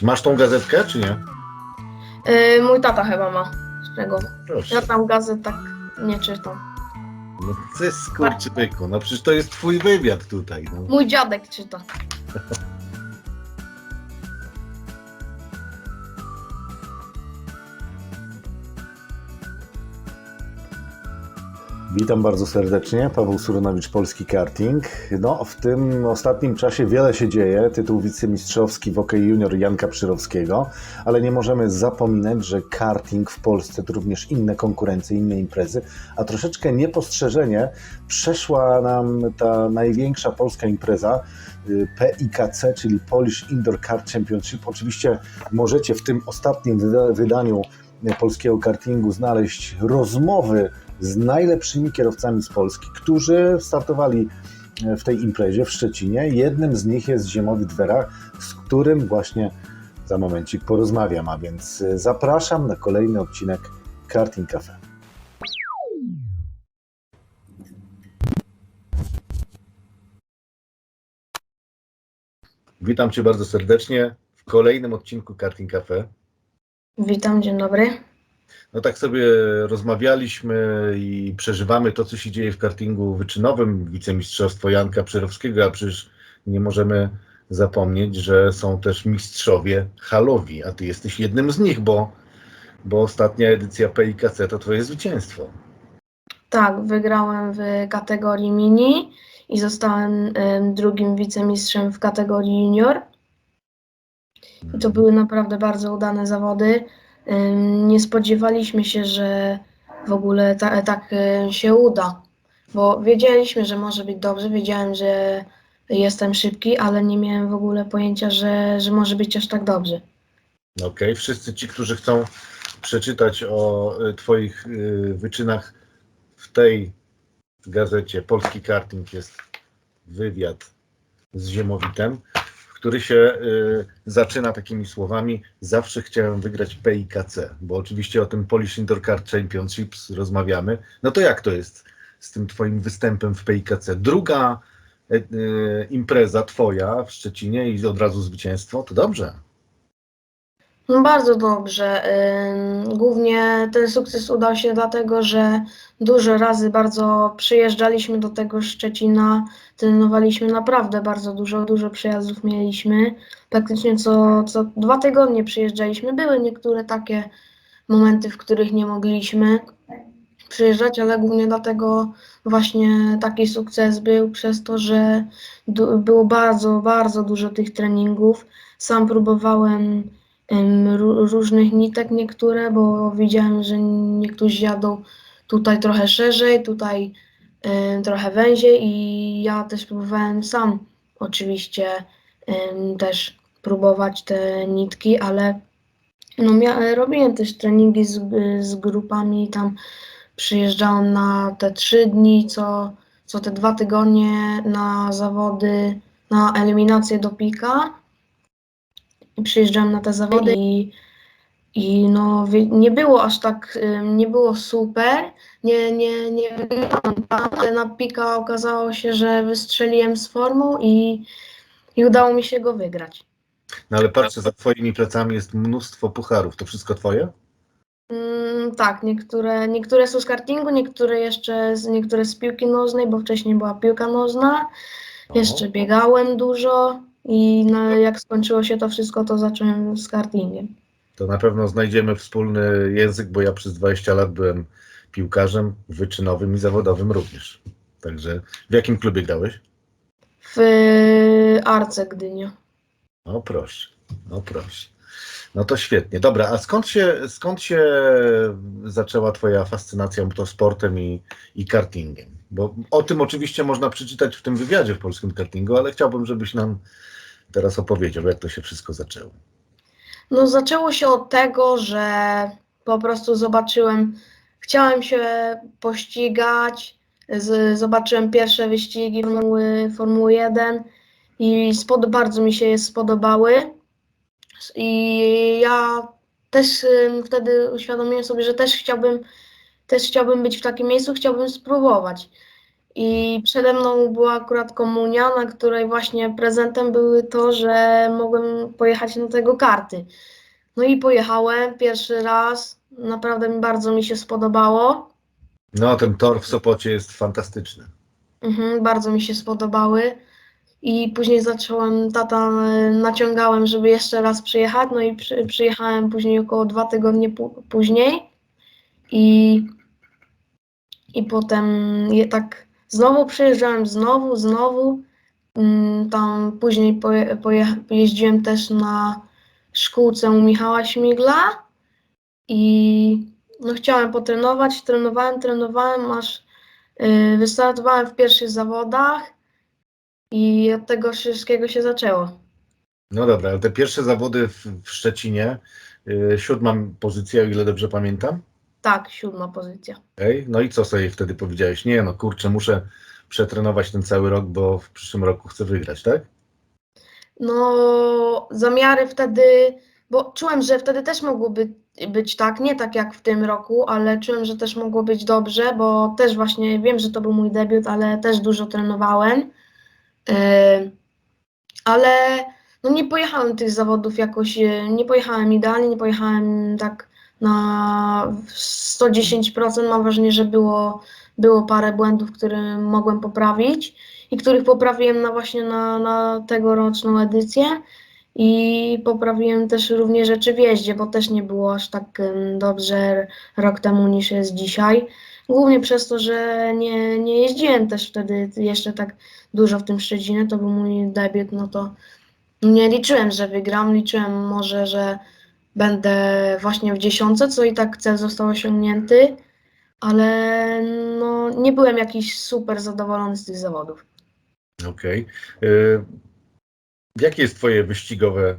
czytać. Masz tą gazetkę, czy nie? Yy, mój tata chyba ma z tego. Proszę. Ja tam gazet tak nie czytam. No ty skurczybyku, no przecież to jest twój wywiad tutaj. No. Mój dziadek czyta. Witam bardzo serdecznie. Paweł Suronowicz, Polski Karting. No, w tym ostatnim czasie wiele się dzieje. Tytuł wicemistrzowski w OK Junior Janka Przyrowskiego, ale nie możemy zapominać, że karting w Polsce to również inne konkurencje, inne imprezy, a troszeczkę niepostrzeżenie przeszła nam ta największa polska impreza y, PIKC, czyli Polish Indoor Kart Championship. Oczywiście możecie w tym ostatnim wyda- wydaniu polskiego kartingu znaleźć rozmowy z najlepszymi kierowcami z Polski, którzy startowali w tej imprezie w Szczecinie. Jednym z nich jest Ziemowit Wera, z którym właśnie za momencik porozmawiam, a więc zapraszam na kolejny odcinek Karting Cafe. Witam cię bardzo serdecznie w kolejnym odcinku Karting Cafe. Witam, dzień dobry. No tak sobie rozmawialiśmy i przeżywamy to, co się dzieje w kartingu wyczynowym, wicemistrzostwo Janka Przerowskiego, a przecież nie możemy zapomnieć, że są też mistrzowie halowi, a ty jesteś jednym z nich, bo, bo ostatnia edycja PIKC to twoje zwycięstwo. Tak, wygrałem w kategorii mini i zostałem em, drugim wicemistrzem w kategorii junior. I to były naprawdę bardzo udane zawody. Nie spodziewaliśmy się, że w ogóle ta, tak y, się uda, bo wiedzieliśmy, że może być dobrze, wiedziałem, że jestem szybki, ale nie miałem w ogóle pojęcia, że, że może być aż tak dobrze. Okej, wszyscy ci, którzy chcą przeczytać o y, Twoich y, wyczynach w tej gazecie Polski Karting jest wywiad z Ziemowitem, który się y, zaczyna takimi słowami zawsze chciałem wygrać PIKC, bo oczywiście o tym Polish Indoor Championships rozmawiamy. No to jak to jest z tym Twoim występem w PIKC? Druga y, y, impreza Twoja w Szczecinie i od razu zwycięstwo, to dobrze. No bardzo dobrze. Głównie ten sukces udał się dlatego, że dużo razy bardzo przyjeżdżaliśmy do tego Szczecina, trenowaliśmy naprawdę bardzo dużo, dużo przejazdów mieliśmy. Praktycznie co, co dwa tygodnie przyjeżdżaliśmy. Były niektóre takie momenty, w których nie mogliśmy przyjeżdżać, ale głównie dlatego właśnie taki sukces był przez to, że było bardzo, bardzo dużo tych treningów. Sam próbowałem em, ró- różnych nitek niektóre, bo widziałem, że niektórzy jadą tutaj trochę szerzej, tutaj trochę węziej i ja też próbowałem sam oczywiście też próbować te nitki, ale no mia- robiłem też treningi z, z grupami, tam przyjeżdżałem na te trzy dni, co, co te dwa tygodnie na zawody, na eliminację do pika i przyjeżdżałem na te zawody i, i no wie- nie było aż tak, ym, nie było super, nie, nie, nie wygrałam tam, ale na pika okazało się, że wystrzeliłem z formą i, i udało mi się go wygrać. No ale patrzę, za twoimi plecami jest mnóstwo pucharów. To wszystko twoje? Mm, tak, niektóre, niektóre są z kartingu, niektóre jeszcze z, niektóre z piłki nożnej, bo wcześniej była piłka nożna. Jeszcze biegałem dużo i na, jak skończyło się to wszystko, to zacząłem z kartingiem. To na pewno znajdziemy wspólny język, bo ja przez 20 lat byłem piłkarzem wyczynowym i zawodowym również. Także w jakim klubie grałeś? W Arce Gdynia. O proszę, o proszę. No to świetnie. Dobra, a skąd się, skąd się zaczęła Twoja fascynacja motosportem i, i kartingiem? Bo o tym oczywiście można przeczytać w tym wywiadzie w polskim kartingu, ale chciałbym, żebyś nam teraz opowiedział, jak to się wszystko zaczęło. No zaczęło się od tego, że po prostu zobaczyłem, chciałem się pościgać, z, zobaczyłem pierwsze wyścigi Formuły, Formuły 1 i spod, bardzo mi się je spodobały. I ja też ym, wtedy uświadomiłem sobie, że też chciałbym, też chciałbym być w takim miejscu, chciałbym spróbować. I przede mną była akurat komunia, na której właśnie prezentem były to, że mogłem pojechać na tego karty. No i pojechałem pierwszy raz. Naprawdę mi bardzo mi się spodobało. No, ten tor w Sopocie jest fantastyczny. Mhm, bardzo mi się spodobały. I później zacząłem, tata e, naciągałem, żeby jeszcze raz przyjechać. No i przy, przyjechałem później około dwa tygodnie później. I, I potem je, tak znowu przyjeżdżałem, znowu, znowu. Mm, Tam później poje, poje, jeździłem też na szkółce u Michała Śmigla. I no, chciałem potrenować, trenowałem, trenowałem, aż y, wystartowałem w pierwszych zawodach. I od tego wszystkiego się zaczęło. No dobra, ale te pierwsze zawody w, w Szczecinie, yy, siódma pozycja, o ile dobrze pamiętam. Tak, siódma pozycja. Okej, No i co sobie wtedy powiedziałeś? Nie, no kurczę, muszę przetrenować ten cały rok, bo w przyszłym roku chcę wygrać, tak? No, zamiary wtedy, bo czułem, że wtedy też mogłoby być tak, nie tak jak w tym roku, ale czułem, że też mogło być dobrze, bo też właśnie wiem, że to był mój debiut, ale też dużo trenowałem. Yy, ale no nie pojechałem tych zawodów jakoś, yy, nie pojechałem idealnie, nie pojechałem tak na 110%. Mam wrażenie, że było, było parę błędów, które mogłem poprawić i których poprawiłem na właśnie na, na tegoroczną edycję. I poprawiłem też również rzeczy w jeździe, bo też nie było aż tak dobrze rok temu niż jest dzisiaj. Głównie przez to, że nie, nie jeździłem też wtedy jeszcze tak dużo w tym Szczecinie, to był mój debiut, no to nie liczyłem, że wygram, liczyłem może, że będę właśnie w dziesiątce, co i tak cel został osiągnięty, ale no, nie byłem jakiś super zadowolony z tych zawodów. Okej. Yy, Jakie jest twoje wyścigowe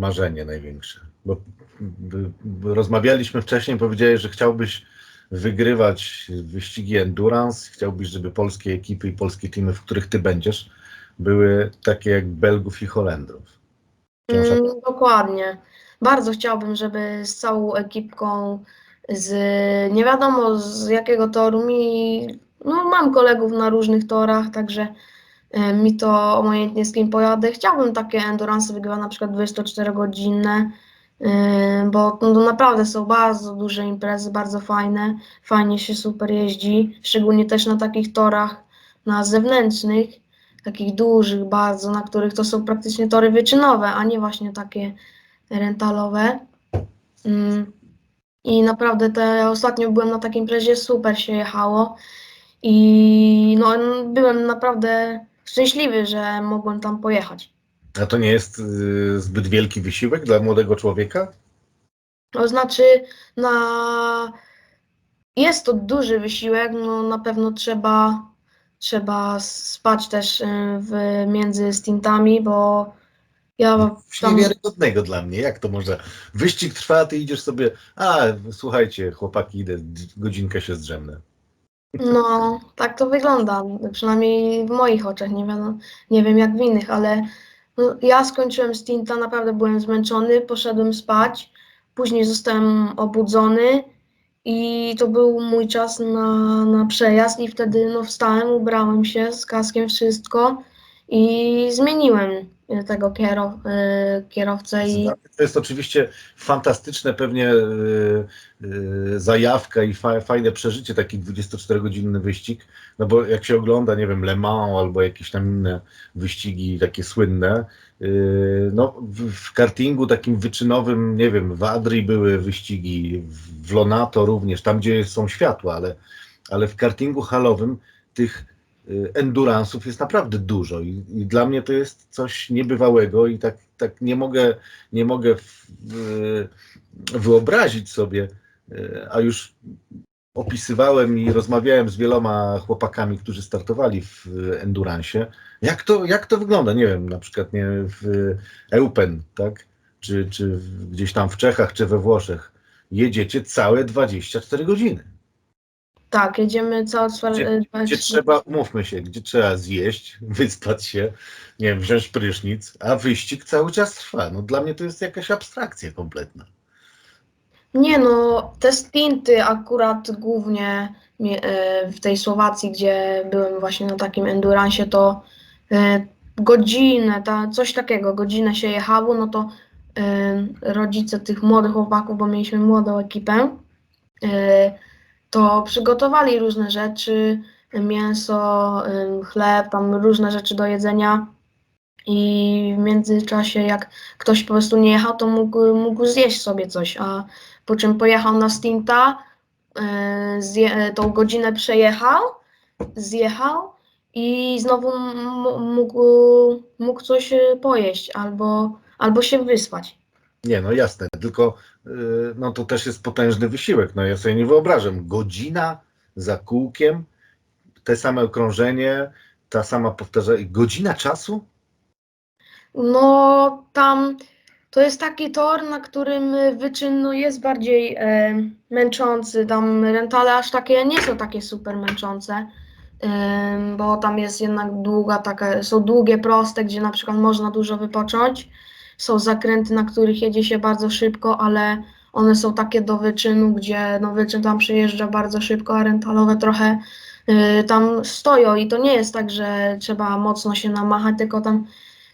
marzenie największe? Bo b- b- rozmawialiśmy wcześniej, powiedziałeś, że chciałbyś wygrywać wyścigi endurance, chciałbyś, żeby polskie ekipy i polskie teamy, w których ty będziesz, były takie jak Belgów i Holendrów. Mm, dokładnie. Bardzo chciałbym, żeby z całą ekipką z nie wiadomo z jakiego toru mi, no mam kolegów na różnych torach, także e, mi to obojętnie z kim pojadę. Chciałbym takie endurance wygrywać na przykład 24-godzinne, e, bo no, naprawdę są bardzo duże imprezy, bardzo fajne, fajnie się super jeździ, szczególnie też na takich torach na zewnętrznych takich dużych bardzo, na których to są praktycznie tory wyczynowe, a nie właśnie takie rentalowe. Mm. I naprawdę te ostatnio byłem na takiej imprezie, super się jechało i no, byłem naprawdę szczęśliwy, że mogłem tam pojechać. A to nie jest y, zbyt wielki wysiłek dla młodego człowieka? To znaczy, na... jest to duży wysiłek, no na pewno trzeba, trzeba spać też y, w, między stintami, bo ja Coś tam, niewiarygodnego dla mnie. Jak to może? Wyścig trwa, ty idziesz sobie, a słuchajcie, chłopaki, idę, godzinkę się zdrzemnę. no tak to wygląda, przynajmniej w moich oczach, nie wiem, nie wiem jak w innych, ale no, ja skończyłem stinta, naprawdę byłem zmęczony, poszedłem spać, później zostałem obudzony i to był mój czas na, na przejazd i wtedy no, wstałem, ubrałem się z kaskiem, wszystko i zmieniłem tego kiero, y, kierowcę i To jest oczywiście fantastyczne pewnie y, y, zajawka i fa, fajne przeżycie, taki 24-godzinny wyścig, no bo jak się ogląda, nie wiem, Le Mans albo jakieś tam inne wyścigi takie słynne, y, no w, kartingu takim wyczynowym, nie wiem, w Adrii były wyścigi, w, Lonato również, tam gdzie są światła, ale, ale w kartingu halowym tych y, enduransów jest naprawdę dużo i, i dla mnie to jest coś niebywałego i tak, tak nie mogę, nie mogę w, wyobrazić sobie, y, a już opisywałem i rozmawiałem z wieloma chłopakami, którzy startowali w enduransie, jak to, jak to wygląda, nie wiem, na przykład nie w Eupen, tak, czy, czy gdzieś tam w Czechach, czy we Włoszech, jedziecie całe 24 godziny. Tak, jedziemy całe Gdzie- Gdzie trzeba, umówmy się, gdzie trzeba zjeść, wyspać się, nie wiem, wziąć prysznic, a wyścig cały czas trwa. No dla mnie to jest jakaś abstrakcja kompletna. Nie no, te stinty akurat głównie e, w tej Słowacji, gdzie byłem właśnie na takim endurancie, to e, godzinę, ta, coś takiego, godzinę się jechało, no to e, rodzice tych młodych chłopaków, bo mieliśmy młodą ekipę, e, to przygotowali różne rzeczy, mięso, chleb, tam różne rzeczy do jedzenia i w międzyczasie jak ktoś po prostu nie jechał, to mógł, mógł zjeść sobie coś, a po czym pojechał na stinta, e, zje, tą godzinę przejechał, zjechał i znowu mógł, mógł coś e, pojeść albo, albo się wyspać. Nie, no jasne, tylko y, no to też jest potężny wysiłek. No ja sobie nie wyobrażam. Godzina za kółkiem, te same okrążenie, ta sama powtarzanie. Godzina czasu? No tam to jest taki tor, na którym wyczyn no, jest bardziej e, męczący. Tam rentale aż takie nie są takie super męczące, em, bo tam jest jednak długa taka, są długie, proste, gdzie na przykład można dużo wypocząć. Są zakręty, na których jedzie się bardzo szybko, ale one są takie do wyczynu, gdzie no, wyczyn tam przejeżdża bardzo szybko, a rentalowe trochę y, tam stoją. I to nie jest tak, że trzeba mocno się namachać, tylko tam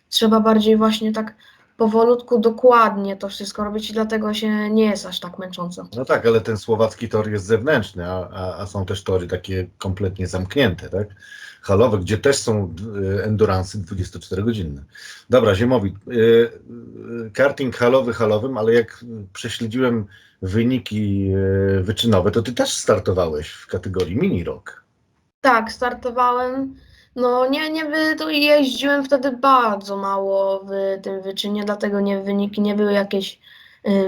trzeba bardziej właśnie tak powolutku, dokładnie to wszystko robić i dlatego się nie jest aż tak męcząco. No tak, ale ten słowacki tor jest zewnętrzny, a, a, a są też tory takie kompletnie zamknięte, tak? Halowe, gdzie też są y, endurance'y 24-godzinne. Dobra, Ziemowit, y, y, karting halowy halowym, ale jak prześledziłem wyniki wyczynowe, to ty też startowałeś w kategorii mini rock. Tak, startowałem. No nie, nie wy, to jeździłem wtedy bardzo mało w tym wyczynie, dlatego nie, wyniki nie były jakieś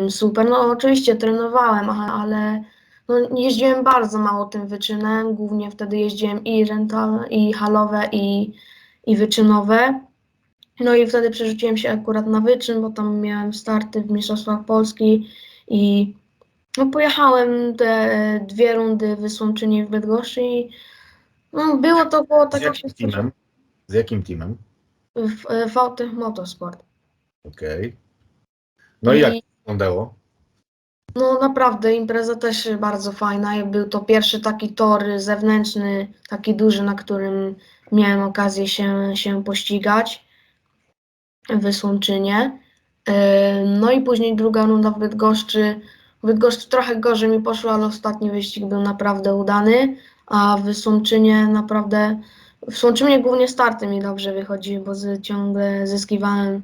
super. No oczywiście trenowałem, ale, no, jeździłem bardzo mało tym wyczynem. Głównie wtedy jeździłem i rental, i halowe, i, i wyczynowe. No i wtedy przerzuciłem się akurat na wyczyn, bo tam miałem starty w Mistrzostwach Polski i no, pojechałem te dwie rundy w w Bydgoszczy i no, było to było Z tak jakim teamem? Z jakim teamem? w e, VT Motorsport. Okej. No i jak to wyglądało? No naprawdę impreza też bardzo fajna i był to pierwszy taki tor zewnętrzny, taki duży, na którym miałem okazję się, się pościgać w Słomczynie. E, No i później druga runda w Bydgoszczy. W Bydgoszczy trochę gorzej mi poszło, ale ostatni wyścig był naprawdę udany, a w naprawdę, w głównie starty mi dobrze wychodziły, bo z, ciągle zyskiwałem,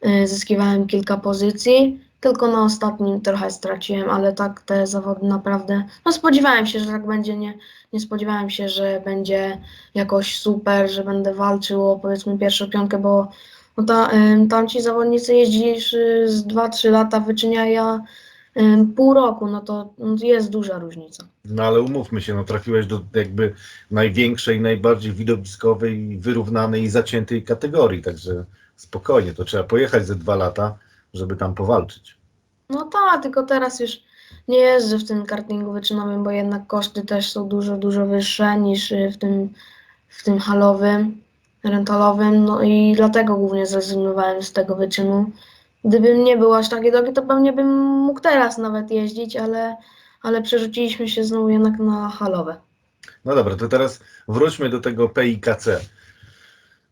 e, zyskiwałem kilka pozycji. Tylko na ostatnim trochę straciłem, ale tak te zawody naprawdę. No spodziewałem się, że tak będzie. Nie, nie spodziewałem się, że będzie jakoś super, że będę walczył o powiedzmy pierwszą piątkę, bo no ta, ym, tamci zawodnicy jeździli y, z 2-3 lata wyczynia ja pół roku, no to jest duża różnica. No ale umówmy się, no trafiłeś do jakby największej, najbardziej widowiskowej, wyrównanej i zaciętej kategorii, także spokojnie, to trzeba pojechać ze dwa lata, żeby tam powalczyć. No tak, tylko teraz już nie jeżdżę w tym kartingu wyczynowym, bo jednak koszty też są dużo, dużo wyższe niż y, w tym, w tym halowym, rentalowym, no i dlatego głównie zrezygnowałem z tego wyczynu. Gdybym nie był aż taki drogi, to pewnie bym mógł teraz nawet jeździć, ale, ale przerzuciliśmy się znowu jednak na halowe. No dobra, to teraz wróćmy do tego PIKC.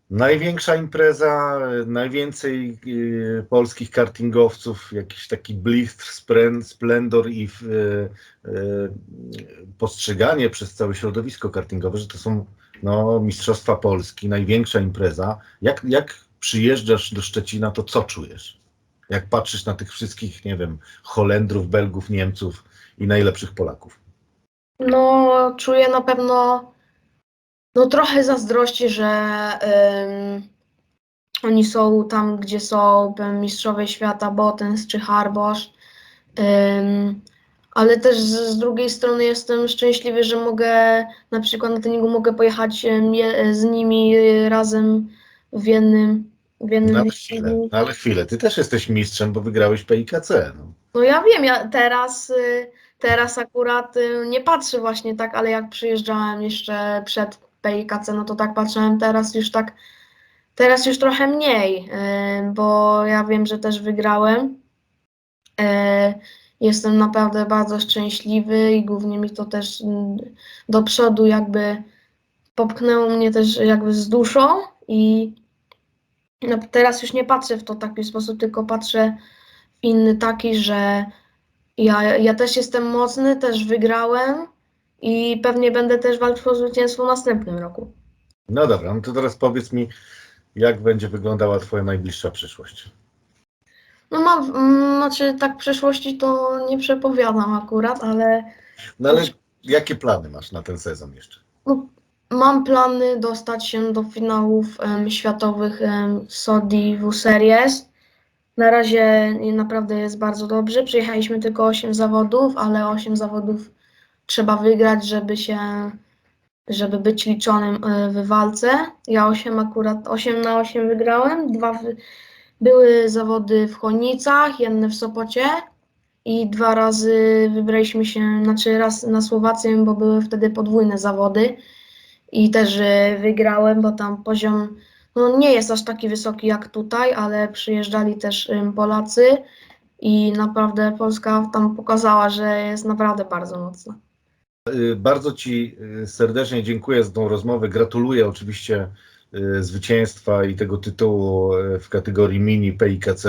Największa impreza, najwięcej y, polskich kartingowców, jakiś taki spren- splendor i y, y, postrzeganie przez całe środowisko kartingowe, że to są no, Mistrzostwa Polski, największa impreza. Jak, jak przyjeżdżasz do Szczecina, to co czujesz? Jak patrzysz na tych wszystkich, nie wiem, Holendrów, Belgów, Niemców i najlepszych Polaków? No, czuję na pewno no, trochę zazdrości, że oni są tam, gdzie są mistrzowie świata, Botens czy Harbosz. Ale też z, z drugiej strony jestem szczęśliwy, że mogę na przykład na treningu mogę pojechać je, z nimi y, razem w jednym, w jednym No ale chwilę, no ale chwilę, ty też jesteś mistrzem, bo wygrałeś PIKC. No. No ja wiem, ja teraz, y, teraz akurat y, nie patrzę właśnie tak, ale jak przyjeżdżałem jeszcze przed PIKC, no to tak patrzyłem teraz już tak, teraz już trochę mniej, y, bo ja wiem, że też wygrałem jestem naprawdę bardzo szczęśliwy i głównie mi to też do przodu jakby popchnęło mnie też jakby z duszą i no, teraz już nie patrzę w to w taki sposób, tylko patrzę w inny taki, że ja, ja też jestem mocny, też wygrałem i pewnie będę też walczył o zwycięstwo w następnym roku. No dobra, no to teraz powiedz mi, jak będzie wyglądała Twoja najbliższa przyszłość. No mam, mm, znaczy tak w przyszłości to nie przepowiadam akurat, ale No ale jakie plany masz na ten sezon jeszcze? Mam plany dostać się do finałów światowych em, Series. Na razie naprawdę jest bardzo dobrze. Przyjechaliśmy tylko 8 zawodów, ale 8 zawodów trzeba wygrać, żeby się, żeby być liczonym e, w walce. Ja 8 akurat 8 na 8 wygrałem. Dwa były zawody w Chojnicach, jedne w Sopocie i dwa razy wybraliśmy się, znaczy raz na Słowację, bo były wtedy podwójne zawody i też e, wygrałem, bo tam poziom no, nie jest aż taki wysoki jak tutaj, ale przyjeżdżali też em, Polacy i naprawdę Polska tam pokazała, że jest naprawdę bardzo mocna. Y, Bardzo Ci y, serdecznie dziękuję za tą rozmowę. Gratuluję oczywiście y, zwycięstwa i tego tytułu y, w kategorii mini PIKC.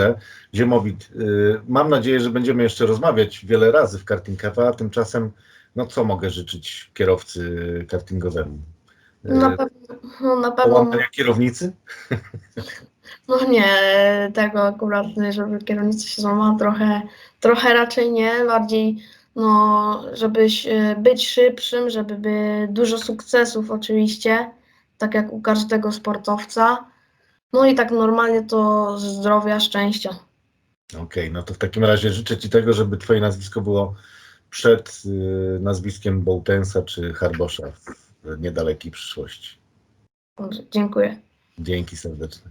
Ziemowit, y, mam nadzieję, że będziemy jeszcze rozmawiać wiele razy w Karting Cafe, a tymczasem no co mogę życzyć kierowcy kartingowemu? Na pewno, no, na pewno Połamania kierownicy? no nie, tego akurat, żeby kierownica się złamała, trochę, trochę raczej nie, bardziej no, żebyś e, być szybszym, żeby by dużo sukcesów oczywiście, tak jak u każdego sportowca. No i tak normalnie to zdrowia, szczęścia. Okej, no to w takim razie życzę Ci tego, żeby Twoje nazwisko było przed y, nazwiskiem Bołtensa czy Harbosza niedalekiej przyszłości. Dziękuję. Dzięki serdeczne.